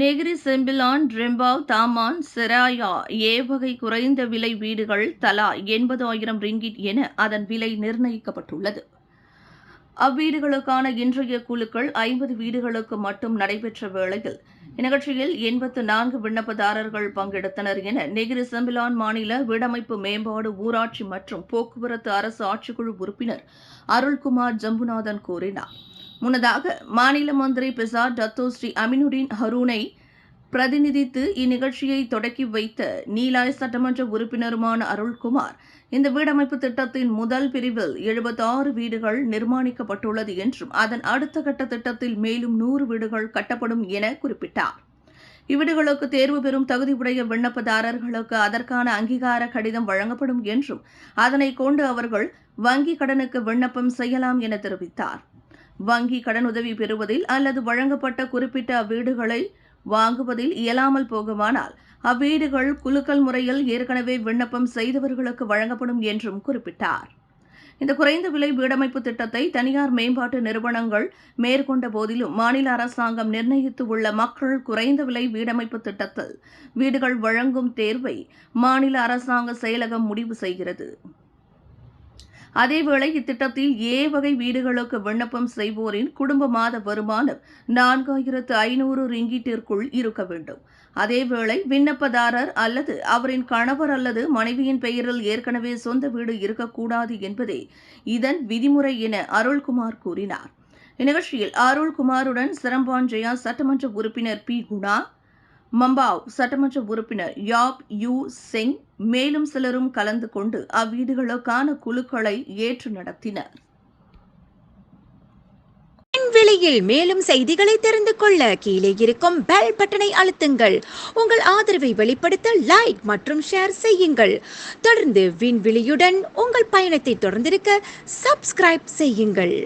Negeri Sembilan Rembau Taman Seraya ஏவகை குறைந்த விலை வீடுகள் தலா எண்பதாயிரம் ரிங்கிட் என அதன் விலை நிர்ணயிக்கப்பட்டுள்ளது. அவ்வீடுகளுக்கான இன்றைய குழுக்கள் ஐம்பது வீடுகளுக்கு மட்டும் நடைபெற்ற வேளையில் இந்நிகழ்ச்சியில் எண்பத்து நான்கு விண்ணப்பதாரர்கள் பங்கெடுத்தனர் என நெகிரி செம்பிலான் மாநில வீடமைப்பு மேம்பாடு ஊராட்சி மற்றும் போக்குவரத்து அரசு ஆட்சிக்குழு உறுப்பினர் அருள்குமார் ஜம்புநாதன் கூறினார். முன்னதாக மாநில மந்திரி பிசா டத்தோ ஸ்ரீ அமினுடின் ஹரூனை பிரதிநிதித்து இந்நிகழ்ச்சியை தொடக்கி வைத்த நீலாய் சட்டமன்ற உறுப்பினருமான அருள்குமார் இந்த வீடமைப்பு திட்டத்தின் முதல் பிரிவில் எழுபத்தாறு வீடுகள் நிர்மாணிக்கப்பட்டுள்ளது என்றும் அதன் அடுத்த கட்ட திட்டத்தில் மேலும் நூறு வீடுகள் கட்டப்படும் என குறிப்பிட்டார். இவ்வீடுகளுக்கு தேர்வு பெறும் தகுதியுடைய விண்ணப்பதாரர்களுக்கு அதற்கான அங்கீகார கடிதம் வழங்கப்படும் என்றும் அதனை கொண்டு அவர்கள் வங்கி கடனுக்கு விண்ணப்பம் செய்யலாம் என தெரிவித்தார். வங்கி கடனுதவி பெறுவதில் அல்லது வழங்கப்பட்ட குறிப்பிட்ட அவ்வீடுகளை வாங்குவதில் இயலாமல் போகுமானால் அவ்வீடுகள் குலுக்கல் முறையில் ஏற்கனவே விண்ணப்பம் செய்தவர்களுக்கு வழங்கப்படும் என்றும் குறிப்பிட்டார். இந்த குறைந்த விலை வீடமைப்பு திட்டத்தை தனியார் மேம்பாட்டு நிறுவனங்கள் மேற்கொண்ட போதிலும் மாநில அரசாங்கம் நிர்ணயித்து உள்ள மக்கள் குறைந்த விலை வீடமைப்பு திட்டத்தில் வீடுகள் வழங்கும் தேர்வை மாநில அரசாங்க செயலகம் முடிவு செய்கிறது. அதேவேளை இத்திட்டத்தில் ஏ வகை வீடுகளுக்கு விண்ணப்பம் செய்வோரின் குடும்ப மாத வருமானம் நான்காயிரத்து ஐநூறு ரிங்கீட்டிற்குள் இருக்க வேண்டும். அதேவேளை விண்ணப்பதாரர் அல்லது அவரின் கணவர் அல்லது மனைவியின் பெயரில் ஏற்கனவே சொந்த வீடு இருக்கக்கூடாது என்பதே இதன் விதிமுறை என அருள்குமார் கூறினார். இந்நிகழ்ச்சியில் அருள்குமாருடன் சிரம்பான் ஜெயா சட்டமன்ற உறுப்பினர் பி குணா மம்பாவ் சட்டமன்ற உறுப்பினர் யாப் யூ சிங் மேலும் சிலரும் கலந்து கொண்டு அவ்வீடுகளுக்கான குழுக்களை ஏற்று நடத்தினர். விலையில் மேலும் செய்திகளை தெரிந்து கொள்ள கீழே இருக்கும் பெல் பட்டனை அழுத்துங்கள். உங்கள் ஆதரவை வெளிப்படுத்த லைக் மற்றும் ஷேர் செய்யுங்கள். தொடர்ந்து விண்வெளியுடன் உங்கள் பயணத்தை தொடர்ந்திருக்க சப்ஸ்கிரைப் செய்யுங்கள்.